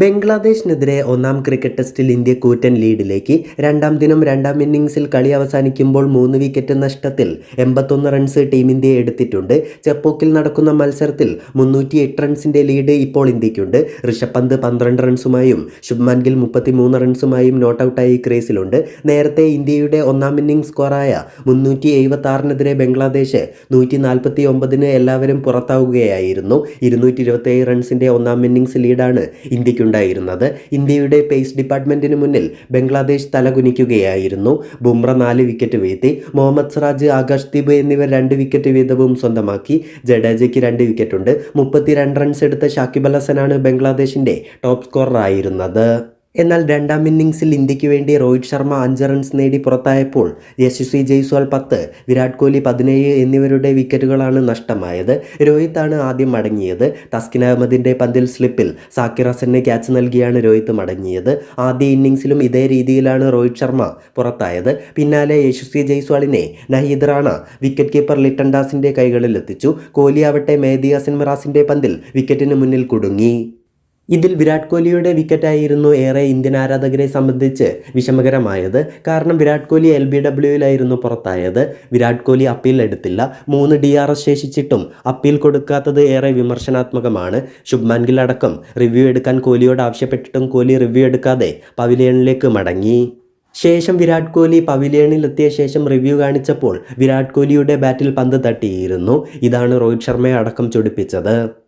ബംഗ്ലാദേശിനെതിരെ ഒന്നാം ക്രിക്കറ്റ് ടെസ്റ്റിൽ ഇന്ത്യ കൂറ്റൻ ലീഡിലേക്ക് രണ്ടാം ദിനം രണ്ടാം ഇന്നിംഗ്സിൽ കളി അവസാനിക്കുമ്പോൾ മൂന്ന് വിക്കറ്റ് നഷ്ടത്തിൽ എൺപത്തൊന്ന് റൺസ് ടീം ഇന്ത്യ എടുത്തിട്ടുണ്ട്. ചെപ്പോക്കിൽ നടക്കുന്ന മത്സരത്തിൽ മുന്നൂറ്റി എട്ട് ലീഡ് ഇപ്പോൾ ഇന്ത്യക്കുണ്ട് ഋഷഭ് പന്ത് പന്ത്രണ്ട് റൺസുമായും ശുഭ്മാൻ ഗിൽ മുപ്പത്തിമൂന്ന് റൺസുമായും നോട്ട് ഔട്ടായി ക്രീസിലുണ്ട്. നേരത്തെ ഇന്ത്യയുടെ ഒന്നാം ഇന്നിംഗ് സ്കോറായ മുന്നൂറ്റി എഴുപത്തി ആറിനെതിരെ ബംഗ്ലാദേശ് നൂറ്റി നാൽപ്പത്തി ഒമ്പതിന് എല്ലാവരും പുറത്താവുകയായിരുന്നു. ഇരുന്നൂറ്റി ഇരുപത്തി ഏഴ് റൺസിന്റെ ഒന്നാം ഇന്നിംഗ്സ് ലീഡാണ് ഇന്ത്യക്കുണ്ടായിരുന്നത് ഇന്ത്യയുടെ പേസ് ഡിപ്പാർട്ട്മെന്റിന് മുന്നിൽ ബംഗ്ലാദേശ് തലകുനിക്കുകയായിരുന്നു ബുംറ നാല് വിക്കറ്റ് വീഴ്ത്തി. മുഹമ്മദ് സിറാജ് ആകാശ് ദീപ് എന്നിവർ രണ്ട് വിക്കറ്റ് വീതവും സ്വന്തമാക്കി. ജഡേജയ്ക്ക് രണ്ട് വിക്കറ്റുണ്ട് മുപ്പത്തിരണ്ട് റൺസ് എടുത്ത ഷാക്കിബ് അൽ ഹസനാണ് ബംഗ്ലാദേശിന്റെ ടോപ്പ് സ്കോറർ ആയിരുന്നത്. എന്നാൽ രണ്ടാം ഇന്നിംഗ്സിൽ ഇന്ത്യയ്ക്ക് വേണ്ടി രോഹിത് ശർമ്മ അഞ്ച് റൺസ് നേടി പുറത്തായപ്പോൾ യശസ്വി ജയ്സ്വാൾ പത്ത് വിരാട് കോഹ്ലി പതിനേഴ് എന്നിവരുടെ വിക്കറ്റുകളാണ് നഷ്ടമായത്. രോഹിത്താണ് ആദ്യം മടങ്ങിയത്. തസ്കിൻ അഹമ്മദിന്റെ പന്തിൽ സ്ലിപ്പിൽ സാക്കിർ ഹസനെ ക്യാച്ച് നൽകിയാണ് രോഹിത് മടങ്ങിയത്. ആദ്യ ഇന്നിംഗ്സിലും ഇതേ രീതിയിലാണ് രോഹിത് ശർമ്മ പുറത്തായത്. പിന്നാലെ യശസ്വി ജയ്സ്വാളിനെ നഹീദ് റാണ വിക്കറ്റ് കീപ്പർ ലിട്ടൺ ദാസിന്റെ കൈകളിലെത്തിച്ചു. കോഹ്ലി ആവട്ടെ മേദി ഹസൻ മറാസിന്റെ പന്തിൽ വിക്കറ്റിന് മുന്നിൽ കുടുങ്ങി. ഇതിൽ വിരാട് കോഹ്ലിയുടെ വിക്കറ്റായിരുന്നു ഏറെ ഇന്ത്യൻ ആരാധകരെ സംബന്ധിച്ച് വിഷമകരമായത്. കാരണം വിരാട് കോഹ്ലി എൽ ബി ഡബ്ല്യുവിലായിരുന്നു പുറത്തായത്. വിരാട് കോഹ്ലി അപ്പീൽ എടുത്തില്ല. മൂന്ന് ഡി ആർ എസ് ശേഷിച്ചിട്ടും അപ്പീൽ കൊടുക്കാത്തത് ഏറെ വിമർശനാത്മകമാണ്. ശുഭ്മാൻ ഗിൽ അടക്കം റിവ്യൂ എടുക്കാൻ കോഹ്ലിയോട് ആവശ്യപ്പെട്ടിട്ടും കോഹ്ലി റിവ്യൂ എടുക്കാതെ പവിലിയണിലേക്ക് മടങ്ങി. ശേഷം വിരാട് കോഹ്ലി പവിലിയണിൽ എത്തിയ ശേഷം റിവ്യൂ കാണിച്ചപ്പോൾ വിരാട് കോഹ്ലിയുടെ ബാറ്റിൽ പന്ത് തട്ടിയിരുന്നു. ഇതാണ് രോഹിത് ശർമ്മയെ അടക്കം ചൊടിപ്പിച്ചത്.